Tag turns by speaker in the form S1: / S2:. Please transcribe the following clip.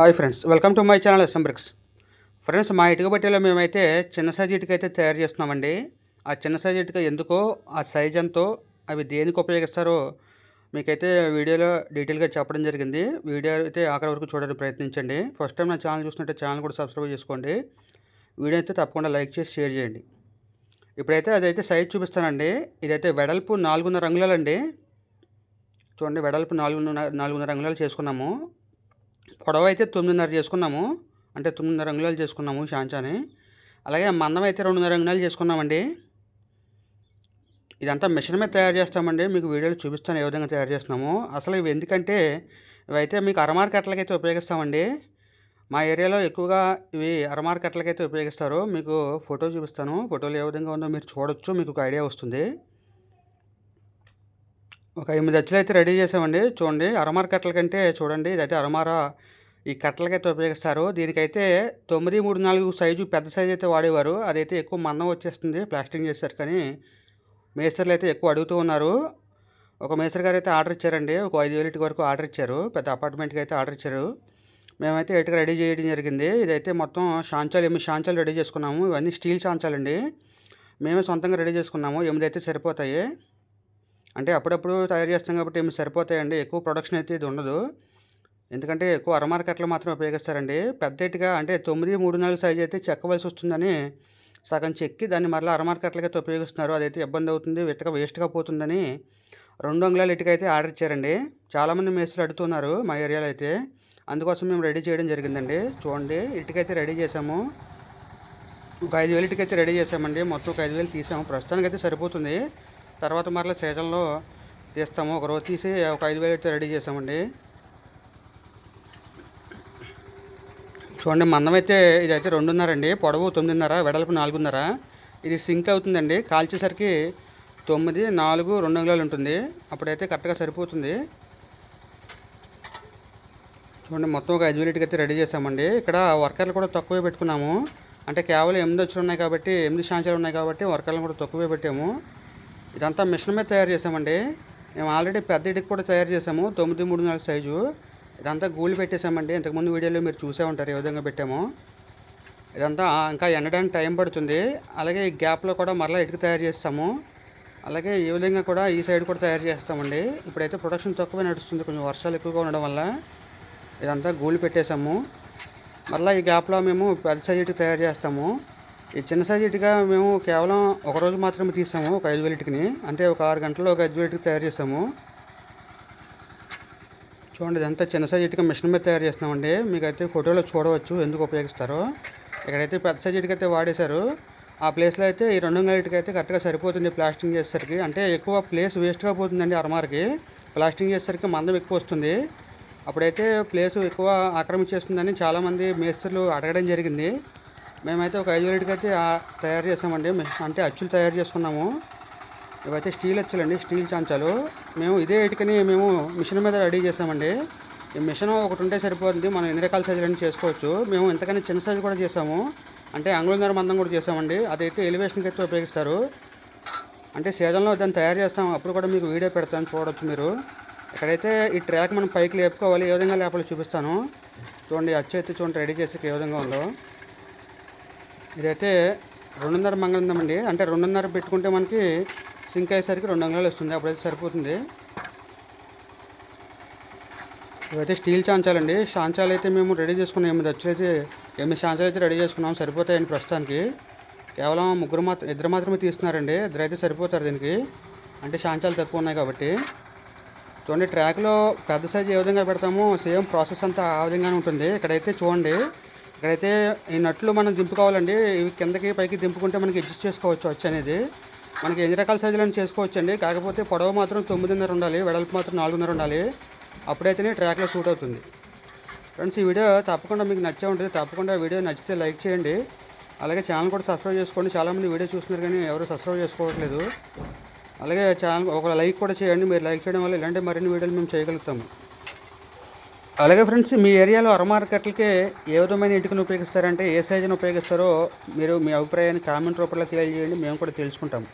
S1: Hi friends welcome to my channel SM bricks. Friends మా ఇటుక బట్టీలో మేమైతే చిన్న సైజు ఇటుక అయితే తయారు చేస్తున్నామండి. ఆ చిన్న సైజు ఇటుక ఎందుకో ఆ సైజ్ ఎంతో అవి దేనికి ఉపయోగిస్తారో మీకైతే వీడియోలో డీటెయిల్గా చెప్పడం జరిగింది. వీడియో అయితే ఆఖరి వరకు చూడడానికి ప్రయత్నించండి. ఫస్ట్ టైం నా ఛానల్ చూసినట్టే ఛానల్ కూడా సబ్స్క్రైబ్ చేసుకోండి. వీడియో అయితే తప్పకుండా లైక్ చేసి షేర్ చేయండి. ఇప్పుడైతే అదైతే సైజ్ చూపిస్తానండి. ఇదైతే వెడల్పు నాలుగున్నర అంగుళాలండి. చూడండి వెడల్పు నాలుగున్నర నాలుగున్నర అంగుళాలు చేసుకున్నాము. పొడవు అయితే తొమ్మిదిన్నర చేసుకున్నాము. అంటే తొమ్మిదిన్నర అంగుళాలు చేసుకున్నాము షాంచాని అలాగే మందం అయితే రెండున్నర అంగుళాలు చేసుకున్నామండి. ఇదంతా మిషన్ మీద తయారు చేస్తామండి. మీకు వీడియోలో చూపిస్తాను ఏ విధంగా తయారు చేస్తున్నాము. అసలు ఇవి ఎందుకంటే ఇవైతే మీకు అరమార్ కట్టలకైతే ఉపయోగిస్తామండి. మా ఏరియాలో ఎక్కువగా ఇవి అరమార్ కట్టలకైతే ఉపయోగిస్తారు. మీకు ఫోటో చూపిస్తాను. ఫోటోలు ఏ విధంగా ఉందో మీరు చూడొచ్చు. మీకు ఒక ఐడియా వస్తుంది. ఒక ఎనిమిది అచ్చులు అయితే రెడీ చేసామండి. చూడండి అరమార కట్టల కంటే చూడండి ఇదైతే అరమార ఈ కట్టలకైతే ఉపయోగిస్తారు. దీనికైతే తొమ్మిది మూడు నాలుగు సైజు పెద్ద సైజు అయితే వాడేవారు. అదైతే ఎక్కువ మందం వచ్చేస్తుంది ప్లాస్టింగ్ చేశారు కానీ మేస్టర్లు అయితే ఎక్కువ అడుగుతూ ఉన్నారు. ఒక మేస్టర్ గారు అయితే ఆర్డర్ ఇచ్చారండి. ఒక ఐదు వేల వరకు ఆర్డర్ ఇచ్చారు. పెద్ద అపార్ట్మెంట్కి అయితే ఆర్డర్ ఇచ్చారు. మేమైతే ఇటుక రెడీ చేయడం జరిగింది. ఇదైతే మొత్తం షాంచాలు ఎనిమిది షాంచాలు రెడీ చేసుకున్నాము. ఇవన్నీ స్టీల్ షాంచాలండి. మేమే సొంతంగా రెడీ చేసుకున్నాము. ఎనిమిది అయితే సరిపోతాయి. అంటే అప్పుడప్పుడు తయారు చేస్తాం కాబట్టి ఏమి సరిపోతాయండి. ఎక్కువ ప్రొడక్షన్ అయితే ఇది ఉండదు. ఎందుకంటే ఎక్కువ అరమార కట్టలు మాత్రం ఉపయోగిస్తారండి. పెద్దటిగా అంటే తొమ్మిది మూడు నాలుగు సైజు అయితే చెక్కవలసి వస్తుందని సగం చెక్కి దాన్ని మరలా అరమార కట్టలకైతే ఉపయోగిస్తున్నారు. అదైతే ఇబ్బంది అవుతుంది ఇటుక వేస్ట్గా పోతుందని రెండు అంగుళాల ఇటుక అయితే ఆర్డర్ ఇచ్చారండి. చాలామంది మేస్త్రులు అడుగుతున్నారు మా ఏరియాలో అయితే. అందుకోసం మేము రెడీ చేయడం జరిగిందండి. చూడండి ఇటుకైతే రెడీ చేసాము ఒక ఐదు వేలు ఇటుకైతే రెడీ చేసామండి మొత్తం ఒక ఐదు వేలు తీసాము. ప్రస్తుతానికి అయితే సరిపోతుంది. తర్వాత మరలా సీజన్లో తీస్తాము. ఒక రోజు తీసి ఒక ఐదు వేలు అయితే రెడీ చేసామండి చూడండి మందం అయితే ఇదైతే రెండున్నర అండి. పొడవు తొమ్మిదిన్నర వెడల్పు నాలుగున్నర. ఇది సింక్ అవుతుందండి. కాల్చేసరికి తొమ్మిది నాలుగు రెండు అంగుళాలు ఉంటుంది. అప్పుడైతే కరెక్ట్గా సరిపోతుంది. చూడండి మొత్తం ఒక ఐదు వేలకి అయితే రెడీ చేసామండి ఇక్కడ వర్కర్లు కూడా తక్కువే పెట్టుకున్నాము. అంటే కేవలం ఎనిమిది వచ్చినాయి ఉన్నాయి కాబట్టి ఎనిమిది శాంచాలు ఉన్నాయి కాబట్టి వర్కర్లను కూడా తక్కువే పెట్టాము. ఇదంతా మిషన్ మీద తయారు చేసామండి. మేము ఆల్రెడీ పెద్ద ఇటుకు కూడా తయారు చేసాము. తొమ్మిది మూడు నాలుగు సైజు. ఇదంతా గూళ్ళు పెట్టేసామండి. ఇంతకుముందు వీడియోలో మీరు చూసే ఉంటారు ఏ విధంగా పెట్టాము. ఇదంతా ఇంకా ఎండడానికి టైం పడుతుంది. అలాగే ఈ గ్యాప్లో కూడా మరలా ఇటుక తయారు చేస్తాము. అలాగే ఈ విధంగా కూడా ఈ సైడ్ కూడా తయారు చేస్తామండి. ఇప్పుడైతే ప్రొడక్షన్ తక్కువే నడుస్తుంది. కొంచెం వర్షాలు ఎక్కువగా ఉండడం వల్ల ఇదంతా గూళ్ళు పెట్టేసాము. మరలా ఈ గ్యాప్లో మేము పెద్ద సైజు ఇటుక తయారు చేస్తాము. ఈ చిన్న సైజు ఇటుక మేము కేవలం ఒక రోజు మాత్రమే తీసాము ఒక ఐదు వేల ఇటుకని. అంటే ఒక ఆరు గంటల్లో ఒక ఐదు వేల ఇటుక తయారు చేసాము. చూడండి ఇదంతా చిన్న సైజు ఇటుక మిషన్ మీద తయారు చేస్తున్నామండి. మీకు అయితే ఫోటోలో చూడవచ్చు ఎందుకు ఉపయోగిస్తారో. ఇక్కడైతే పెద్ద సైజు ఇటుక అయితే వాడేశారు. ఆ ప్లేస్లో అయితే ఈ రెండు వందల ఇటుక అయితే కరెక్ట్గా సరిపోతుంది ప్లాస్టింగ్ చేసేసరికి. అంటే ఎక్కువ ప్లేస్ వేస్ట్గా పోతుందండి అరమార్కి. ప్లాస్టింగ్ చేసేసరికి మందం ఎక్కువ వస్తుంది. అప్పుడైతే ప్లేస్ ఎక్కువ ఆక్రమించేస్తుందని చాలామంది మేస్త్రులు అడగడం జరిగింది. మేమైతే ఒక ఐదు వేలకి అయితే తయారు చేసామండి. అంటే అచ్చులు తయారు చేసుకున్నాము. ఇవైతే స్టీల్ అచ్చులండి స్టీల్ చాంచాలు. మేము ఇదే ఇటుకని మేము మిషన్ మీద రెడీ చేసామండి. ఈ మిషన్ ఒకటి ఉంటే సరిపోతుంది. మనం ఎన్ని రకాల సైజులన్నీ చేసుకోవచ్చు. మేము ఇంతకన్నా చిన్న సైజు కూడా చేసాము. అంటే అంగుళన్నర మందం కూడా చేసామండి. అదైతే ఎలివేషన్కి అయితే ఉపయోగిస్తారు. అంటే సీజన్లో దాన్ని తయారు చేస్తాం. అప్పుడు కూడా మీకు వీడియో పెడతాను. చూడవచ్చు మీరు. ఇక్కడైతే ఈ ట్రాక్ మనం పైకి లేపుకోవాలి ఏ విధంగా లేపాలో చూపిస్తాను. చూడండి అచ్చు అయితే చూడండి రెడీ చేసి ఏ విధంగా ఉందో. ఇదైతే రెండున్నర మంగళం అండి అంటే రెండున్నర పెట్టుకుంటే మనకి సింక్ అయ్యేసరికి రెండు అంగళాలు వస్తుంది. అప్పుడైతే సరిపోతుంది. ఇవైతే స్టీల్ చాంచాలండి. చాంచాలు అయితే మేము రెడీ చేసుకున్నాం. ఎనిమిది వచ్చి ఎనిమిది చాంచాలు అయితే రెడీ చేసుకున్నాం సరిపోతాయండి ప్రస్తుతానికి. కేవలం ముగ్గురు మాత్రం ఇద్దరు మాత్రమే తీస్తున్నారండి. ఇద్దరు అయితే సరిపోతారు దీనికి. అంటే చాంచాలు తక్కువ ఉన్నాయి కాబట్టి. చూడండి ట్రాక్లో పెద్ద సైజు ఏ విధంగా పెడతామో సేమ్ ప్రాసెస్ అంతా ఆ విధంగానే ఉంటుంది. ఇక్కడైతే చూడండి ఇక్కడైతే ఈ నట్లు మనం దింపుకోవాలండి. ఇవి కిందకి పైకి దింపుకుంటే మనకి అడ్జస్ట్ చేసుకోవచ్చు వచ్చి అనేది. మనకి ఎన్ని రకాల సైజులను చేసుకోవచ్చు అండి కాకపోతే పొడవు మాత్రం తొమ్మిదిన్నర ఉండాలి వెడల్పు మాత్రం నాలుగున్నర ఉండాలి. అప్పుడైతేనే ట్రాక్లో సూట్ అవుతుంది. ఫ్రెండ్స్ ఈ వీడియో తప్పకుండా మీకు నచ్చే ఉంటుంది. తప్పకుండా వీడియో నచ్చితే లైక్ చేయండి. అలాగే ఛానల్ కూడా సబ్స్క్రైబ్ చేసుకోండి. చాలామంది వీడియో చూస్తున్నారు కానీ ఎవరు సబ్స్క్రైబ్ చేసుకోవట్లేదు. అలాగే ఛానల్ ఒక లైక్ కూడా చేయండి. మీరు లైక్ చేయడం వల్ల ఇలాంటి మరిన్ని వీడియోలు మేము చేయగలుగుతాము. అలాగే ఫ్రెండ్స్ మీ ఏరియాలో అరమార్కెట్లకి ఏ విధమైన ఇటుకను ఉపయోగిస్తారంటే ఏ సైజును ఉపయోగిస్తారో మీరు మీ అభిప్రాయాన్ని కామెంట్ రూపంలో తెలియజేయండి. మేము కూడా తెలుసుకుంటాము.